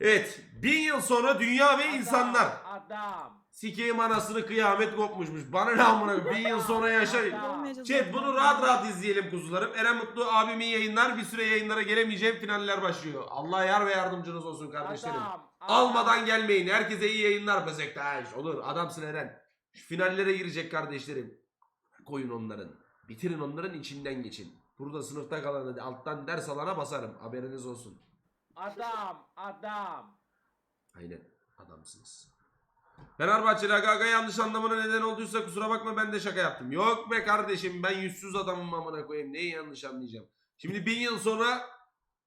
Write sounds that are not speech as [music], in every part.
Evet. Bin yıl sonra dünya ve insanlar. Adam. Sikeyim anasını kıyamet kopmuşmuş. Bana ne amına? Bin yıl sonra yaşayın. Chat bunu rahat rahat izleyelim kuzularım. Eren Mutlu abimin yayınlar bir süre yayınlara gelemeyeceğim finaller başlıyor. Allah yar ve yardımcınız olsun kardeşlerim. Adam. Almadan gelmeyin. Herkese iyi yayınlar Besektaş. Olur adamsın Eren. Şu finallere girecek kardeşlerim. Koyun onların. Bitirin onların içinden geçin. Burada sınıfta kalan alttan ders alana basarım. Haberiniz olsun. Adam. Adam. Aynen adamsınız. Fenerbahçeli Aga yanlış anlamına neden olduysa kusura bakma ben de şaka yaptım. Yok be kardeşim ben yüzsüz adamım amına koyayım. Neyi yanlış anlayacağım. Şimdi bin yıl sonra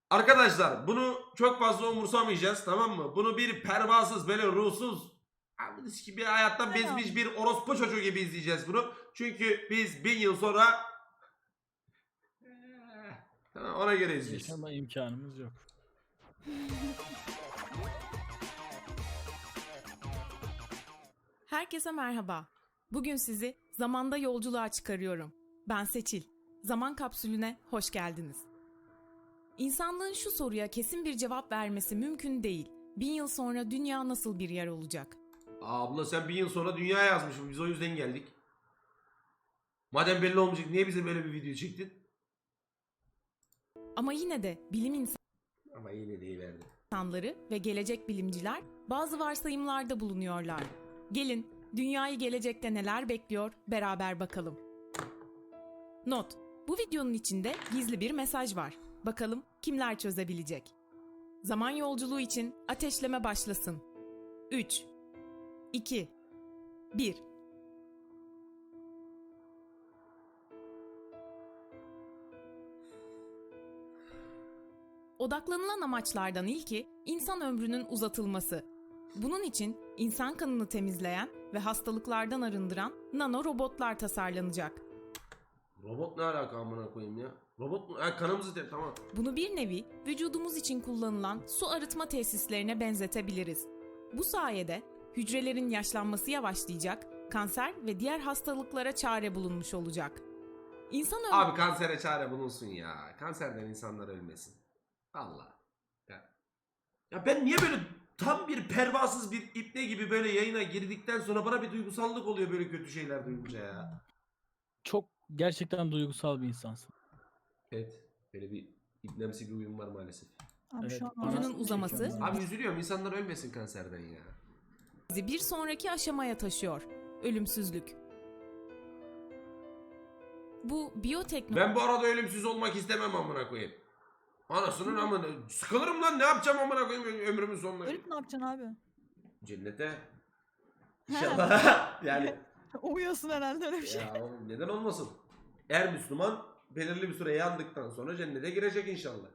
arkadaşlar bunu çok fazla umursamayacağız tamam mı? Bunu bir pervasız böyle ruhsuz abiniz gibi hayattan bezmiş bir orospu çocuğu gibi izleyeceğiz bunu. Çünkü biz bin yıl sonra Tamam, ona göre izleyeceğiz. Yaşama imkanımız yok. Herkese merhaba. Bugün sizi zamanda yolculuğa çıkarıyorum. Ben Seçil. Zaman kapsülüne hoş geldiniz. İnsanlığın şu soruya kesin bir cevap vermesi mümkün değil. Bin yıl sonra dünya nasıl bir yer olacak? Abla sen bir yıl sonra dünya yazmışsın. Biz o yüzden geldik. Madem belli olmayacak niye bize böyle bir video çektin? Ama yine de bilim Ama yine deyiverdi. insanları ve gelecek bilimciler bazı varsayımlarda bulunuyorlar. Gelin dünyayı gelecekte neler bekliyor beraber bakalım. Not: Bu videonun içinde gizli bir mesaj var. Bakalım kimler çözebilecek. Zaman yolculuğu için ateşleme başlasın. 3 2 1 Odaklanılan amaçlardan ilki insan ömrünün uzatılması. Bunun için insan kanını temizleyen ve hastalıklardan arındıran nano robotlar tasarlanacak. Robot ne alaka amına koyayım ya? Robot mu? Ha, kanımızı te tamam. Bunu bir nevi vücudumuz için kullanılan su arıtma tesislerine benzetebiliriz. Bu sayede hücrelerin yaşlanması yavaşlayacak, kanser ve diğer hastalıklara çare bulunmuş olacak. İnsan ömrü Abi kansere çare bulunsun ya. Kanserden insanlar ölmesin. Allah. Ya. ya ben niye böyle tam bir pervasız bir ipne gibi böyle yayına girdikten sonra bana bir duygusallık oluyor böyle kötü şeyler duyunca ya. Çok gerçekten duygusal bir insansın. Evet. Böyle bir ipnemsi bir uyum var maalesef. Abi Evet, şu an bana- ömrünün uzaması Abi üzülüyorum insanlar ölmesin kanserden ya. bizi bir sonraki aşamaya taşıyor. Ölümsüzlük. Bu biyoteknoloji Ben bu arada ölümsüz olmak istemem amına koyayım. Anasının amına. Sıkılırım lan ne yapacağım amına koyayım ömrümün sonuna. Ölüp ne yapacaksın abi? Cennete. İnşallah. [laughs] yani Uyuyorsun herhalde öyle bir şey. ya oğlum neden olmasın? Her Müslüman belirli bir süre yandıktan sonra cennete girecek inşallah.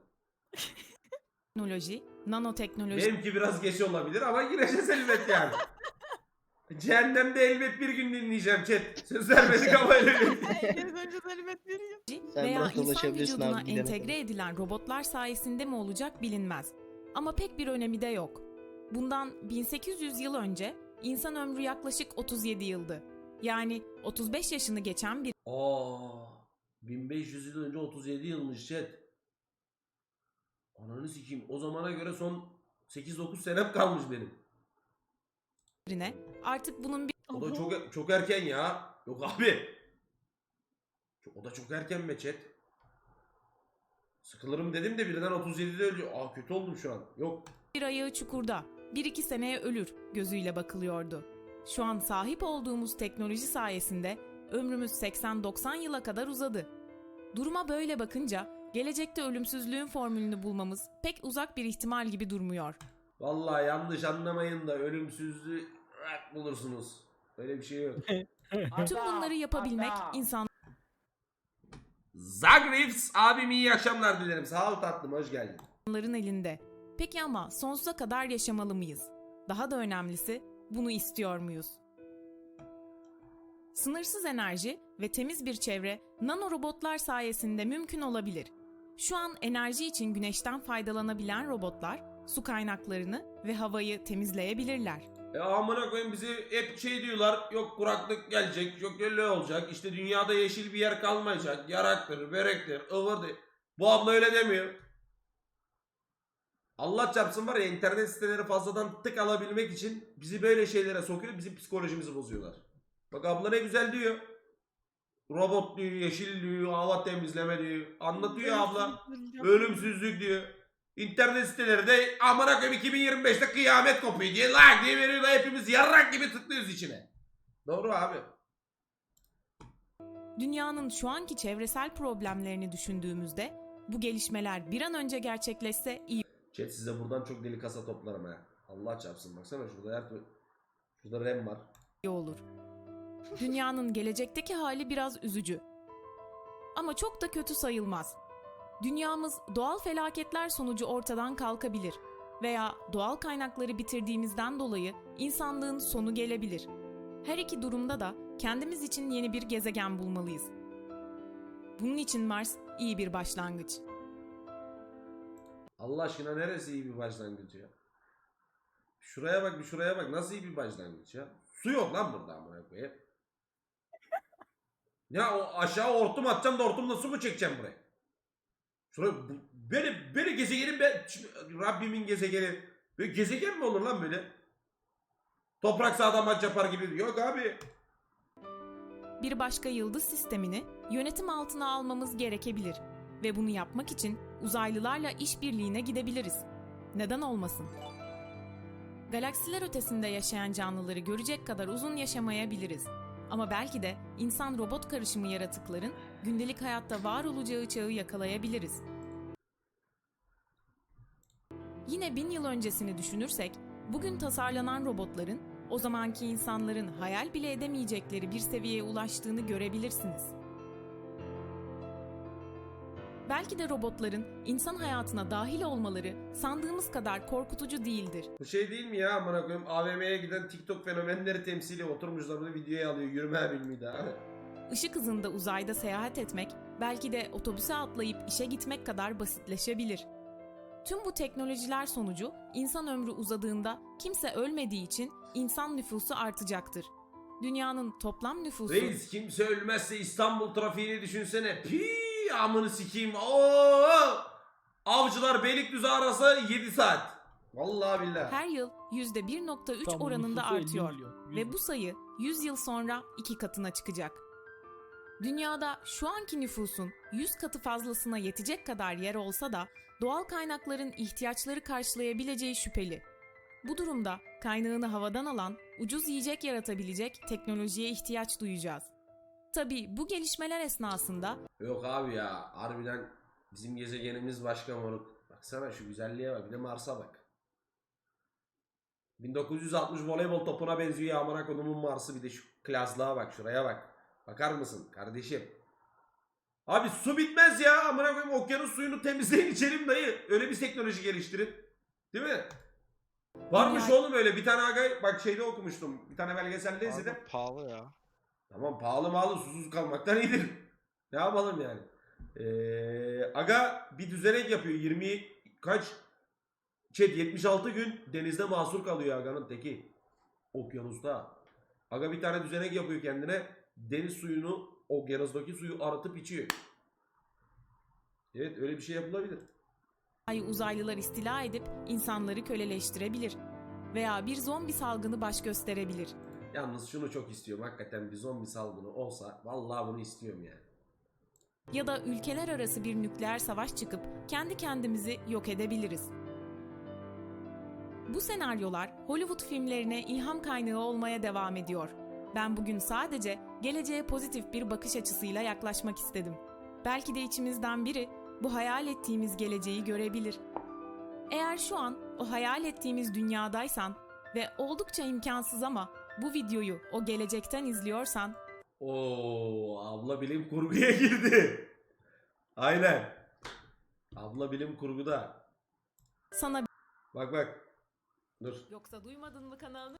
[laughs] nanoteknoloji Benimki biraz geç olabilir ama gireceğiz elbet yani. [laughs] Cehennemde elbet bir gün dinleyeceğim chat. Söz vermedik ama elbet. Geri döneceğiz elbet bir gün. Sen veya insan vücuduna abi, entegre edilen robotlar sayesinde mi olacak bilinmez. Ama pek bir önemi de yok. Bundan 1800 yıl önce insan ömrü yaklaşık 37 yıldı. Yani 35 yaşını geçen Aa, 1500 yıl önce 37 yılmış chat. Ananı sikeyim. O zamana göre son 8-9 senem kalmış benim. birine artık bunun bir O da çok çok erken ya. Yok abi. O da çok erken be chat. Sıkılırım dedim de birden 37'de ölüyor. Aa kötü oldum şu an. Yok. bir ayağı çukurda, 1-2 seneye ölür gözüyle bakılıyordu. Şu an sahip olduğumuz teknoloji sayesinde ömrümüz 80-90 yıla kadar uzadı. Duruma böyle bakınca gelecekte ölümsüzlüğün formülünü bulmamız pek uzak bir ihtimal gibi durmuyor. Vallahi yanlış anlamayın da ölümsüzlüğü bulursunuz. Öyle bir şey yok. [laughs] Tüm bunları yapabilmek insan Zagrifs abim iyi akşamlar dilerim. Sağ ol tatlım hoş geldin. insanların elinde. Peki ama sonsuza kadar yaşamalı mıyız? Daha da önemlisi bunu istiyor muyuz? Sınırsız enerji ve temiz bir çevre nanorobotlar sayesinde mümkün olabilir. Şu an enerji için güneşten faydalanabilen robotlar su kaynaklarını ve havayı temizleyebilirler. E amına koyayım bizi hep şey diyorlar. Yok kuraklık gelecek. Yok öyle olacak. İşte dünyada yeşil bir yer kalmayacak. Yaraktır, börektir, ıvırdır. Bu abla öyle demiyor. Allah çarpsın var ya internet siteleri fazladan tık alabilmek için bizi böyle şeylere sokuyor. Bizim psikolojimizi bozuyorlar. Bak abla ne güzel diyor. Robot diyor, yeşil diyor, hava temizleme diyor. Anlatıyor abla. Ölümsüzlük diyor. İnternet siteleri de amına koyayım 2025'te kıyamet kopuyor diye like diye veriyorlar hepimiz yarrak gibi tıklıyoruz içine. Doğru abi. Dünyanın şu anki çevresel problemlerini düşündüğümüzde bu gelişmeler bir an önce gerçekleşse iyi Chat size buradan çok deli kasa toplarım ha. Allah çarpsın baksana şurada her. Şurada RAM var. olur. Dünyanın gelecekteki hali biraz üzücü. Ama çok da kötü sayılmaz. Dünyamız doğal felaketler sonucu ortadan kalkabilir veya doğal kaynakları bitirdiğimizden dolayı insanlığın sonu gelebilir. Her iki durumda da kendimiz için yeni bir gezegen bulmalıyız. Bunun için Mars iyi bir başlangıç. Allah aşkına neresi iyi bir başlangıç ya? Şuraya bak bir şuraya bak nasıl iyi bir başlangıç ya? Su yok lan burada amına koyayım. Ya aşağı hortum atacağım da hortumla su mu çekeceğim buraya? Şuraya bu- böyle böyle gezegenin ben Rabbimin gezegeni böyle gezegen mi olur lan böyle? Toprak sağdan maç yapar gibi. Yok abi. bir başka yıldız sistemini yönetim altına almamız gerekebilir ve bunu yapmak için uzaylılarla işbirliğine gidebiliriz. Neden olmasın? Galaksiler ötesinde yaşayan canlıları görecek kadar uzun yaşamayabiliriz. Ama belki de insan robot karışımı yaratıkların gündelik hayatta var olacağı çağı yakalayabiliriz. Yine bin yıl öncesini düşünürsek, bugün tasarlanan robotların o zamanki insanların hayal bile edemeyecekleri bir seviyeye ulaştığını görebilirsiniz. Belki de robotların insan hayatına dahil olmaları sandığımız kadar korkutucu değildir. Bu şey değil mi ya amına koyayım AVM'ye giden TikTok fenomenleri temsili oturmuşlar bunu videoya alıyor yürüme bilmiyor da. Işık hızında uzayda seyahat etmek belki de otobüse atlayıp işe gitmek kadar basitleşebilir. Tüm bu teknolojiler sonucu insan ömrü uzadığında kimse ölmediği için insan nüfusu artacaktır. Dünyanın toplam nüfusu Reis kimse ölmezse İstanbul trafiğini düşünsene. Pii amını sikeyim. Oo! Avcılar Beylikdüzü arası 7 saat. Vallahi billahi. her yıl %1.3 İstanbul oranında nüfusu 50 artıyor. milyon. Yüz- Ve bu sayı 100 yıl sonra iki katına çıkacak. Dünyada şu anki nüfusun 100 katı fazlasına yetecek kadar yer olsa da doğal kaynakların ihtiyaçları karşılayabileceği şüpheli. Bu durumda kaynağını havadan alan, ucuz yiyecek yaratabilecek teknolojiye ihtiyaç duyacağız. Tabi bu gelişmeler esnasında Yok abi ya harbiden bizim gezegenimiz başka moruk. Baksana şu güzelliğe bak bir de Mars'a bak. 1960 voleybol topuna benziyor ya amına kodumun Mars'ı bir de şu klaslığa bak şuraya bak. Bakar mısın kardeşim? Abi su bitmez ya amına koyayım okyanus suyunu temizleyin içelim dayı. Öyle bir teknoloji geliştirin. Değil mi? Varmış oğlum öyle bir tane aga bak şeyde okumuştum. Bir tane belgeselde izledim. Abi pahalı ya. Tamam pahalı pahalı susuz kalmaktan [laughs] iyidir. ne yapalım yani? Ee, aga bir düzenek yapıyor. 20 kaç? Chat 76 gün denizde mahsur kalıyor aganın teki. Okyanusta. Aga bir tane düzenek yapıyor kendine. Deniz suyunu okyanustaki suyu arıtıp içiyor. Evet öyle bir şey yapılabilir. ay uzaylılar istila edip insanları köleleştirebilir veya bir zombi salgını baş gösterebilir. Yalnız şunu çok istiyorum. Hakikaten bir zombi salgını olsa vallahi bunu istiyorum yani. ya da ülkeler arası bir nükleer savaş çıkıp kendi kendimizi yok edebiliriz. Bu senaryolar Hollywood filmlerine ilham kaynağı olmaya devam ediyor. Ben bugün sadece geleceğe pozitif bir bakış açısıyla yaklaşmak istedim. Belki de içimizden biri bu hayal ettiğimiz geleceği görebilir. Eğer şu an o hayal ettiğimiz dünyadaysan ve oldukça imkansız ama bu videoyu o gelecekten izliyorsan Oo, abla bilim kurguya girdi. Aynen. Abla bilim kurguda. sana Bak bak. Dur. yoksa duymadın mı kanalını?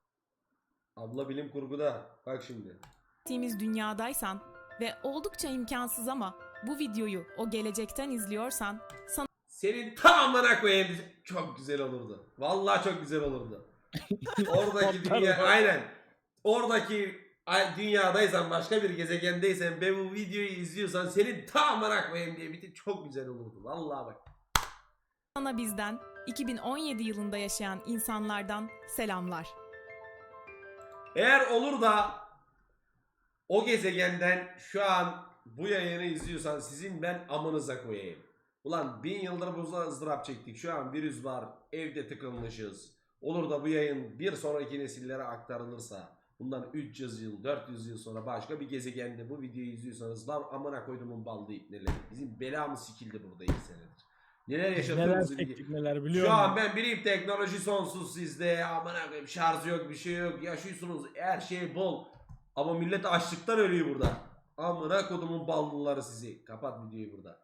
Abla bilim kurguda. Bak şimdi. ettiğimiz dünyadaysan ve oldukça imkansız ama bu videoyu o gelecekten izliyorsan sana Senin tamamına koyayım. Çok güzel olurdu. Vallahi çok güzel olurdu. [laughs] Oradaki dünya aynen. Oradaki ay- dünyadaysan başka bir gezegendeysen ve bu videoyu izliyorsan senin tamamına koyayım diye bitir çok güzel olurdu. Vallahi bak. sana bizden 2017 yılında yaşayan insanlardan selamlar. Eğer olur da o gezegenden şu an bu yayını izliyorsan sizin ben amınıza koyayım. Ulan bin yıldır bu ızdırap çektik. Şu an virüs var. Evde tıkılmışız. Olur da bu yayın bir sonraki nesillere aktarılırsa bundan 300 yıl 400 yıl sonra başka bir gezegende bu videoyu izliyorsanız lan amına koyduğumun baldı ipneleri. Bizim belamız sikildi burada iki senedir. Neler Neler yaşadığımızı çektik neler biliyor şu an musun? ben bileyim teknoloji sonsuz sizde. Aman koyayım şarj yok bir şey yok. Yaşıyorsunuz her şey bol. Ama millet açlıktan ölüyor burada. Amına kodumun ballıları sizi. Kapat videoyu burada.